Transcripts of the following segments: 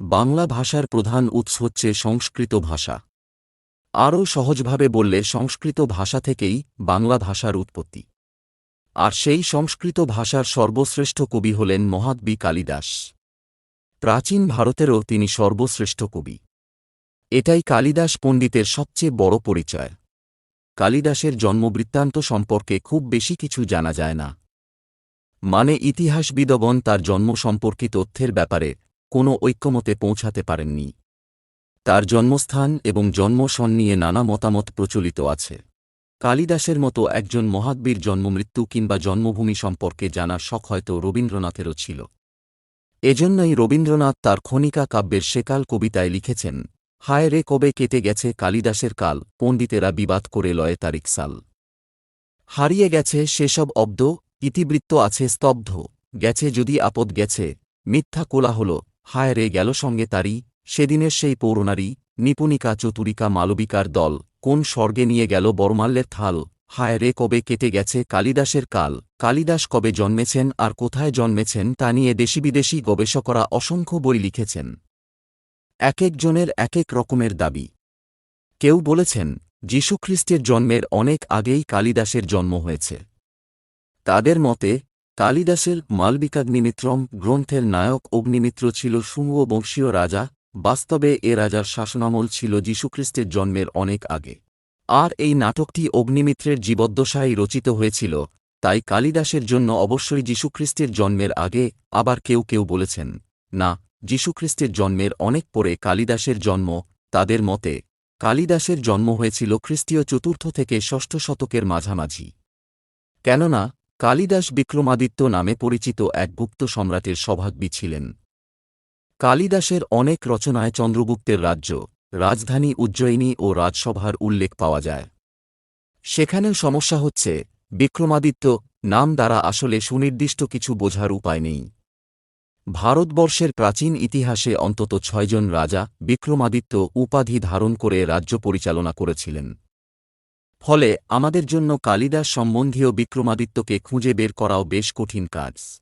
বাংলা ভাষার প্রধান উৎস হচ্ছে সংস্কৃত ভাষা। আরও সহজভাবে বললে সংস্কৃত ভাষা থেকেই বাংলা ভাষার উৎপত্তি। আর সেই সংস্কৃত ভাষার সর্বশ্রেষ্ঠ কবি হলেন মহাদ্বি কালিদাস। প্রাচীন ভারতেরও তিনি সর্বশ্রেষ্ঠ কবি। এটাই কালিদাস পণ্ডিতের সবচেয়ে বড় পরিচয়। কালিদাসের জন্মবৃত্তান্ত সম্পর্কে খুব বেশি কিছু জানা যায় না। মানে ইতিহাসবিদগণ তার জন্ম সম্পর্কিত তথ্যের ব্যাপারে কোনো ঐক্যমতে পৌঁছাতে পারেননি। তার জন্মস্থান এবং জন্মসন নিয়ে নানা মতামত প্রচলিত আছে। কালিদাসের মতো একজন মহাদ্বীর জন্মমৃত্যু কিংবা জন্মভূমি সম্পর্কে জানার শখ হয়তো রবীন্দ্রনাথেরও ছিল। এজন্যই রবীন্দ্রনাথ তার খনিকা কাব্যের সেকাল কবিতায় লিখেছেন, হায় রে, কবে কেটে গেছে কালিদাসের কাল, পণ্ডিতেরা বিবাদ করে লয়ে তারিখ সাল। হারিয়ে গেছে সেসব অব্দ, ইতিবৃত্ত আছে স্তব্ধ, গেছে যদি আপদ গেছে, মিথ্যা কোলাহল হায় রে গেল সঙ্গে তারি সেদিনের সেই পৌরনারী নিপুণিকা চতুরিকা মালবিকার দল, কোন স্বর্গে নিয়ে গেল বরমাল্যের থাল, হায় রে কবে কেটে গেছে কালিদাসের কাল, কালিদাস কবে জন্মেছেন আর কোথায় জন্মেছেন তা নিয়ে দেশি বিদেশি গবেষকরা অসংখ্য বই লিখেছেন। এক একজনের এক এক রকমের দাবি। কেউ বলেছেন, যীশুখ্রিস্টের জন্মের অনেক আগেই কালিদাসের জন্ম হয়েছে। তাদের মতে কালিদাসের মালবিকাগ্নিমিত্রম গ্রন্থের নায়ক অগ্নিমিত্র ছিল শুঙ্গ বংশীয় রাজা, বাস্তবে এ রাজার শাসনামল ছিল যীশুখ্রিস্টের জন্মের অনেক আগে। আর এই নাটকটি অগ্নিমিত্রের জীবদ্দশায় রচিত হয়েছিল, তাই কালিদাসের জন্য অবশ্যই যীশুখ্রিস্টের জন্মের আগে আবার কেউ কেউ বলেছেন, না, যীশুখ্রিস্টের জন্মের অনেক পরে কালিদাসের জন্ম, তাদের মতে, কালিদাসের জন্ম হয়েছিল খ্রিস্টীয় চতুর্থ থেকে ষষ্ঠ শতকের মাঝামাঝি। কেননা কালিদাস বিক্রমাদিত্য নামে পরিচিত এক গুপ্ত সম্রাটের সভাগ্বী ছিলেন। কালিদাসের অনেক রচনায় চন্দ্রগুপ্তের রাজ্য, রাজধানী উজ্জয়িনী ও রাজসভার উল্লেখ পাওয়া যায়। সেখানেও সমস্যা হচ্ছে, বিক্রমাদিত্য নাম দ্বারা আসলে সুনির্দিষ্ট কিছু বোঝার উপায় নেই। ভারতবর্ষের প্রাচীন ইতিহাসে অন্তত ছয়জন রাজা বিক্রমাদিত্য উপাধি ধারণ করে রাজ্য পরিচালনা করেছিলেন। ফলে আমাদের জন্য কালিদাস সম্বন্ধীয় বিক্রমাদিত্যকে খুঁজে বের করাও বেশ কঠিন কাজ।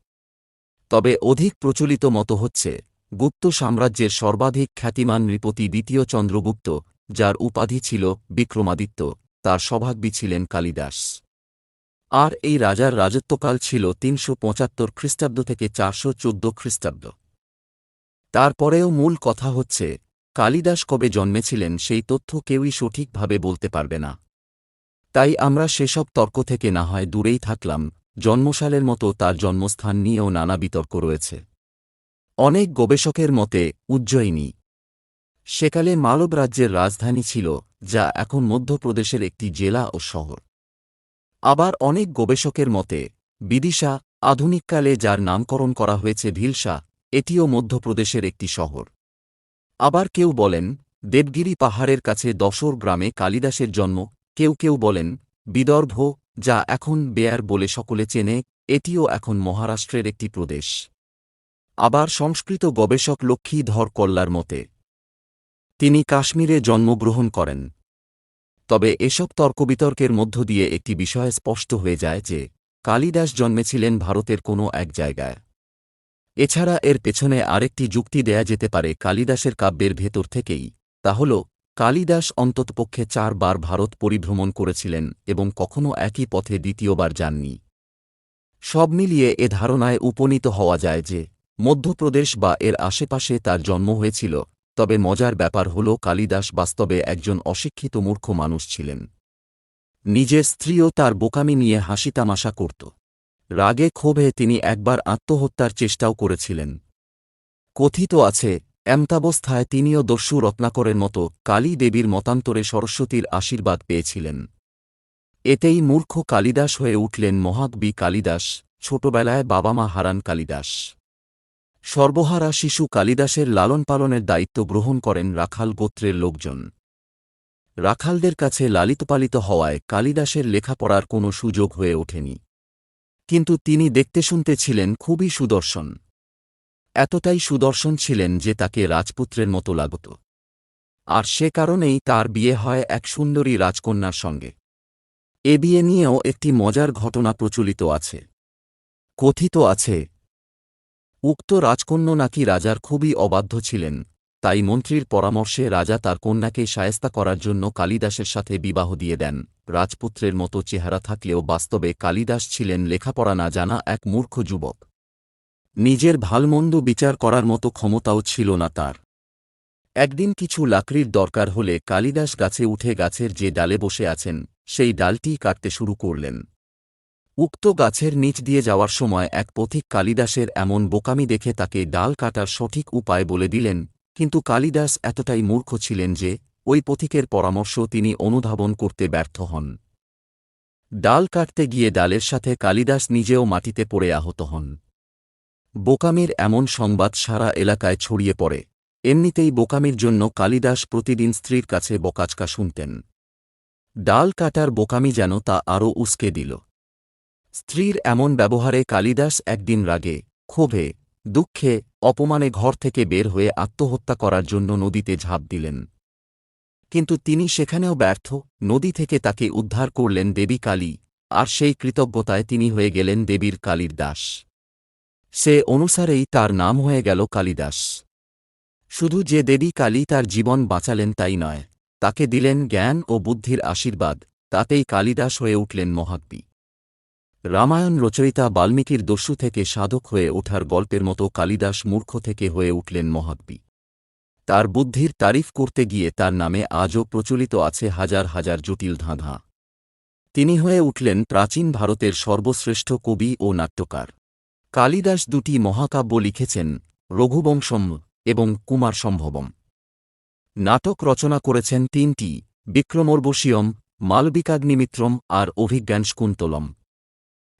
তবে অধিক প্রচলিত মতো হচ্ছে, গুপ্ত সাম্রাজ্যের সর্বাধিক খ্যাতিমান নৃপতি দ্বিতীয় চন্দ্রগুপ্ত, যার উপাধি ছিল বিক্রমাদিত্য, তার সভাগ্বী ছিলেন কালিদাস। আর এই রাজার রাজত্বকাল ছিল তিনশো পঁচাত্তর খ্রিস্টাব্দ থেকে চারশো চোদ্দ খ্রিস্টাব্দ। তারপরেও মূল কথা হচ্ছে, কালিদাস কবে জন্মেছিলেন সেই তথ্য কেউই সঠিকভাবে বলতে পারবে না। তাই আমরা সেসব তর্ক থেকে না হয় দূরেই থাকলাম, জন্মশালের মতো তার জন্মস্থান নিয়েও নানা বিতর্ক রয়েছে। অনেক গবেষকের মতে, উজ্জয়িনী। সেকালে মালব রাজ্যের রাজধানী ছিল, যা এখন মধ্যপ্রদেশের একটি জেলা ও শহর। আবার অনেক গবেষকের মতে, বিদিশা, আধুনিককালে যার নামকরণ করা হয়েছে ভিলসা এটিও মধ্যপ্রদেশের একটি শহর। আবার কেউ বলেন, দেবগিরি পাহাড়ের কাছে দশর গ্রামে কালিদাসের জন্ম কেউ কেউ বলেন, বিদর্ভ, যা এখন বেয়ার বলে সকলে চেনে, এটিও এখন মহারাষ্ট্রের একটি প্রদেশ। আবার সংস্কৃত গবেষক লক্ষ্মীধর কল্লার মতে, তিনি কাশ্মীরে জন্মগ্রহণ করেন। তবে এসব তর্কবিতর্কের মধ্য দিয়ে একটি বিষয় স্পষ্ট হয়ে যায় যে, কালিদাস জন্মেছিলেন ভারতের কোনো এক জায়গায়। এছাড়া এর পেছনে আরেকটি যুক্তি দেয়া যেতে পারে কালিদাসের কাব্যের ভেতর থেকেই, তা হল কালিদাস অন্ততপক্ষে চারবার ভারত পরিভ্রমণ করেছিলেন এবং কখনও একই পথে দ্বিতীয়বার যাননি। সব মিলিয়ে এ ধারণায় উপনীত হওয়া যায় যে, মধ্যপ্রদেশ বা এর আশেপাশে তার জন্ম হয়েছিল, তবে মজার ব্যাপার হল কালিদাস বাস্তবে একজন অশিক্ষিত মূর্খ মানুষ ছিলেন। নিজের স্ত্রীও তার বোকামি নিয়ে হাসিতামাশা করত। রাগে ক্ষোভে তিনি একবার আত্মহত্যার চেষ্টাও করেছিলেন। কথিত আছে এমতাবস্থায় তিনিও দস্যু রত্নাকরের মতো কালী দেবীর মতান্তরে সরস্বতীর আশীর্বাদ পেয়েছিলেন। এতেই মূর্খ কালিদাস হয়ে উঠলেন মহাকবি কালিদাস, ছোটবেলায় বাবা মা হারান কালিদাস। সর্বহারা শিশু কালিদাসের লালন পালনের দায়িত্ব গ্রহণ করেন রাখাল গোত্রের লোকজন। রাখালদের কাছে লালিতপালিত হওয়ায় কালিদাসের লেখাপড়ার কোনো সুযোগ হয়ে ওঠেনি। কিন্তু তিনি দেখতে শুনতে ছিলেন খুবই সুদর্শন। এতটাই সুদর্শন ছিলেন যে তাকে রাজপুত্রের মতো লাগত। আর সে কারণেই তার বিয়ে হয় এক সুন্দরী রাজকন্যার সঙ্গে। এ বিয়ে নিয়েও একটি মজার ঘটনা প্রচলিত আছে। কথিত আছে, উক্ত রাজকন্য নাকি রাজার খুবই অবাধ্য ছিলেন, তাই মন্ত্রীর পরামর্শে রাজা তার কন্যাকে সায়স্তা করার জন্য কালিদাসের সাথে বিবাহ দিয়ে দেন। রাজপুত্রের মতো চেহারা থাকলেও বাস্তবে কালিদাস ছিলেন লেখাপড়া না জানা এক মূর্খ যুবক। নিজের ভালমন্দ বিচার করার মতো ক্ষমতাও ছিল না তার। একদিন কিছু লাকড়ির দরকার হলে কালিদাস গাছে উঠে গাছের যে ডালে বসে আছেন, সেই ডালটি কাটতে শুরু করলেন। উক্ত গাছের নিচ দিয়ে যাওয়ার সময় এক পথিক কালিদাসের এমন বোকামি দেখে তাকে ডাল কাটার সঠিক উপায় বলে দিলেন, কিন্তু কালিদাস এতটাই মূর্খ ছিলেন যে, ওই পথিকের পরামর্শ তিনি অনুধাবন করতে ব্যর্থ হন। ডাল কাটতে গিয়ে ডালের সাথে কালিদাস নিজেও মাটিতে পড়ে আহত হন। বোকামির এমন সংবাদ সারা এলাকায় ছড়িয়ে পড়ে। এমনিতেই বোকামির জন্য কালিদাস প্রতিদিন স্ত্রীর কাছে বকাচকা শুনতেন। ডাল কাটার বোকামি যেন তা আরও উস্কে দিল। স্ত্রীর এমন ব্যবহারে কালিদাস একদিন রাগে, ক্ষোভে, দুঃখে, অপমানে ঘর থেকে বের হয়ে আত্মহত্যা করার জন্য নদীতে ঝাঁপ দিলেন। কিন্তু তিনি সেখানেও ব্যর্থ, নদী থেকে তাকে উদ্ধার করলেন দেবী কালী, আর সেই কৃতজ্ঞতায় তিনি হয়ে গেলেন দেবীর কালীর দাস। সে অনুসারেই তার নাম হয়ে গেল কালিদাস। শুধু যে দেবী কালী তার জীবন বাঁচালেন তাই নয়, তাকে দিলেন জ্ঞান ও বুদ্ধির আশীর্বাদ, তাতেই কালিদাস হয়ে উঠলেন মহাব্বী রামায়ণ রচয়িতা বাল্মীকির দস্যু থেকে সাধক হয়ে ওঠার গল্পের মতো কালিদাস মূর্খ থেকে হয়ে উঠলেন মহাব্বী তার বুদ্ধির তারিফ করতে গিয়ে তার নামে আজও প্রচলিত আছে হাজার হাজার জটিল ধাঁধা। তিনি হয়ে উঠলেন প্রাচীন ভারতের সর্বশ্রেষ্ঠ কবি ও নাট্যকার। কালিদাস দুটি মহাকাব্য লিখেছেন রঘুবংশম এবং কুমার সম্ভবম নাটক রচনা করেছেন তিনটি, বিক্রমর্বশীয়ম, মালবিকাগ্নিমিত্রম আর অভিজ্ঞান শকুন্তলম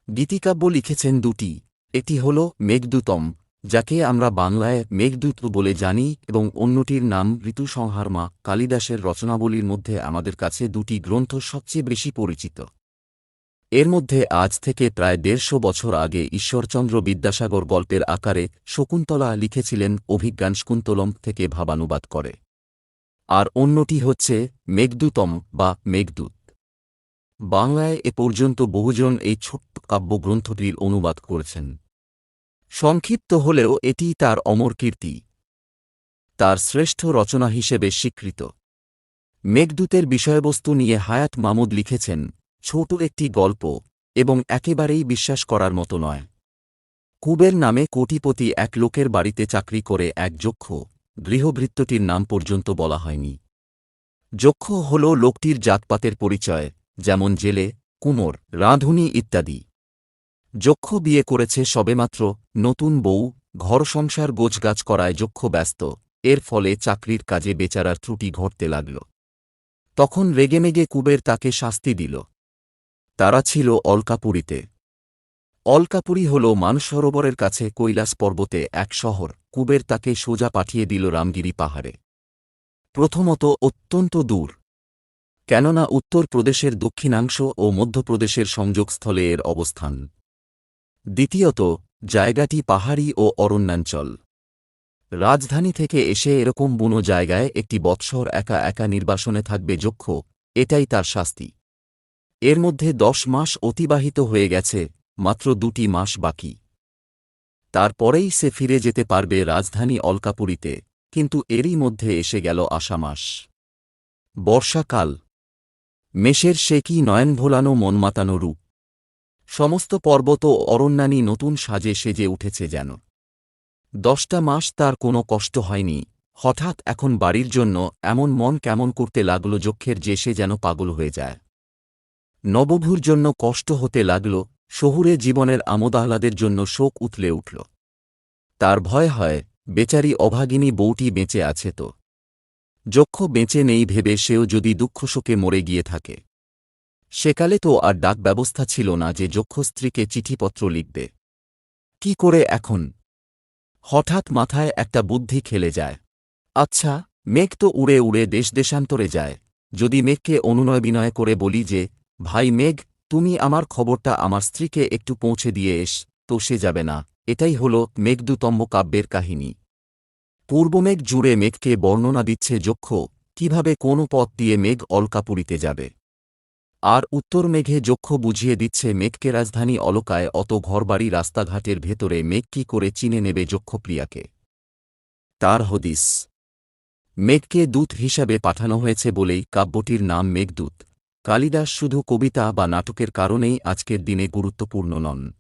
গীতিকাব্য লিখেছেন দুটি এটি হল মেঘদূতম, যাকে আমরা বাংলায় মেঘদূত বলে জানি এবং অন্যটির নাম ঋতুসংহারমা কালিদাসের রচনাবলীর মধ্যে আমাদের কাছে দুটি গ্রন্থ সবচেয়ে বেশি পরিচিত। এর মধ্যে আজ থেকে প্রায় দেড়শো বছর আগে ঈশ্বরচন্দ্র বিদ্যাসাগর গল্পের আকারে শকুন্তলা লিখেছিলেন অভিজ্ঞান শকুন্তলম থেকে ভাবানুবাদ করে। আর অন্যটি হচ্ছে মেঘদূতম বা মেঘদূত। বাংলায় এ পর্যন্ত বহুজন এই ছোট্ট কাব্যগ্রন্থটির অনুবাদ করেছেন। সংক্ষিপ্ত হলেও এটি তার অমর কীর্তি। তার শ্রেষ্ঠ রচনা হিসেবে স্বীকৃত। মেঘদূতের বিষয়বস্তু নিয়ে হায়াত মামুদ লিখেছেন ছোট একটি গল্প, এবং একেবারেই বিশ্বাস করার মতো নয়। কুবের নামে কোটিপতি এক লোকের বাড়িতে চাকরি করে এক যক্ষ গৃহভৃত্যটির নাম পর্যন্ত বলা হয়নি। যক্ষ হল লোকটির জাতপাতের পরিচয়, যেমন জেলে, কুমোর, রাঁধুনি ইত্যাদি। যক্ষ বিয়ে করেছে সবেমাত্র নতুন বউ, ঘর সংসার গোছগাছ করায় যক্ষ ব্যস্ত, এর ফলে চাকরির কাজে বেচারার ত্রুটি ঘটতে লাগল। তখন রেগেমেগে কুবের তাকে শাস্তি দিল। তারা ছিল অলকাপুরীতে। অলকাপুরী হল মানসরোবরের কাছে কৈলাস পর্বতে এক শহর, কুবের তাকে সোজা পাঠিয়ে দিল রামগিরি পাহাড়ে। প্রথমত অত্যন্ত দূর। কেননা উত্তর প্রদেশের দক্ষিণাংশ ও মধ্যপ্রদেশের সংযোগস্থলে এর অবস্থান। দ্বিতীয়ত, জায়গাটি পাহাড়ি ও অরণ্যাঞ্চল। রাজধানী থেকে এসে এরকম বুনো জায়গায় একটি বৎসর একা একা নির্বাসনে থাকবে যক্ষ, এটাই তার শাস্তি। এর মধ্যে দশ মাস অতিবাহিত হয়ে গেছে, মাত্র দুটি মাস বাকি। তারপরেই সে ফিরে যেতে পারবে রাজধানী অলকাপুরিতে, কিন্তু এরই মধ্যে এসে গেল আশা মাস। বর্ষাকাল। মেষের সে কি নয়ন ভোলানো মনমাতানো রূপ। সমস্ত পর্বত অরণ্যানী নতুন সাজে সেজে উঠেছে যেন। দশটা মাস তার কোনো কষ্ট হয়নি, হঠাৎ এখন বাড়ির জন্য এমন মন কেমন করতে লাগল যক্ষের যে সে যেন পাগল হয়ে যায়। নবভূর জন্য কষ্ট হতে লাগল, শহুরে জীবনের আমোদাহ্লাদের জন্য শোক উথলে উঠল। তার ভয় হয়, বেচারি অভাগিনী বউটি বেঁচে আছে তো। যক্ষ বেঁচে নেই ভেবে সেও যদি দুঃখশোকে মরে গিয়ে থাকে। সেকালে তো আর ডাক ব্যবস্থা ছিল না যে যক্ষ স্ত্রীকে চিঠিপত্র লিখবে। কি করে এখন? হঠাৎ মাথায় একটা বুদ্ধি খেলে যায়। আচ্ছা মেঘ তো উড়ে উড়ে দেশ দেশান্তরে যায়। যদি মেঘকে অনুনয় বিনয় করে বলি যে ভাই মেঘ, তুমি আমার খবরটা আমার স্ত্রীকে একটু পৌঁছে দিয়ে এস, তো সে যাবে না। এটাই হল মেঘদুতম্ব কাব্যের কাহিনী। পূর্বমেঘ জুড়ে মেঘকে বর্ণনা দিচ্ছে যক্ষ, কীভাবে কোন পথ দিয়ে মেঘ অলকাপুরীতে যাবে। আর উত্তর মেঘে যক্ষ বুঝিয়ে দিচ্ছে মেঘকে রাজধানী অলকায় অত ঘরবাড়ি রাস্তাঘাটের ভেতরে মেঘ কি করে চিনে নেবে যক্ষপ্রিয়াকে। তার হদিস। মেঘকে দূত হিসাবে পাঠানো হয়েছে বলেই কাব্যটির নাম মেঘদূত। কালিদাস শুধু কবিতা বা নাটকের কারণেই আজকের দিনে গুরুত্বপূর্ণ নন।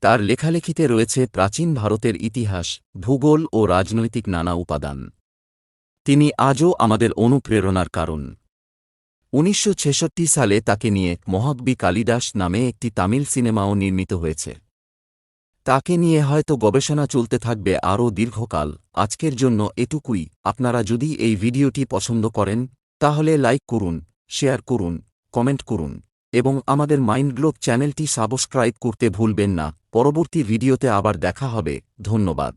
তার লেখালেখিতে রয়েছে প্রাচীন ভারতের ইতিহাস, ভূগোল ও রাজনৈতিক নানা উপাদান। তিনি আজও আমাদের অনুপ্রেরণার কারণ। উনিশশো ছেষট্টি সালে তাকে নিয়ে মহাব্বী কালিদাস নামে একটি তামিল সিনেমাও নির্মিত হয়েছে। তাকে নিয়ে হয়তো গবেষণা চলতে থাকবে আরও দীর্ঘকাল। আজকের জন্য এটুকুই। আপনারা যদি এই ভিডিওটি পছন্দ করেন, তাহলে লাইক করুন শেয়ার করুন, কমেন্ট করুন, এবং আমাদের মাইন্ড গ্লোব চ্যানেলটি সাবস্ক্রাইব করতে ভুলবেন না। পরবর্তী ভিডিওতে আবার দেখা হবে। ধন্যবাদ।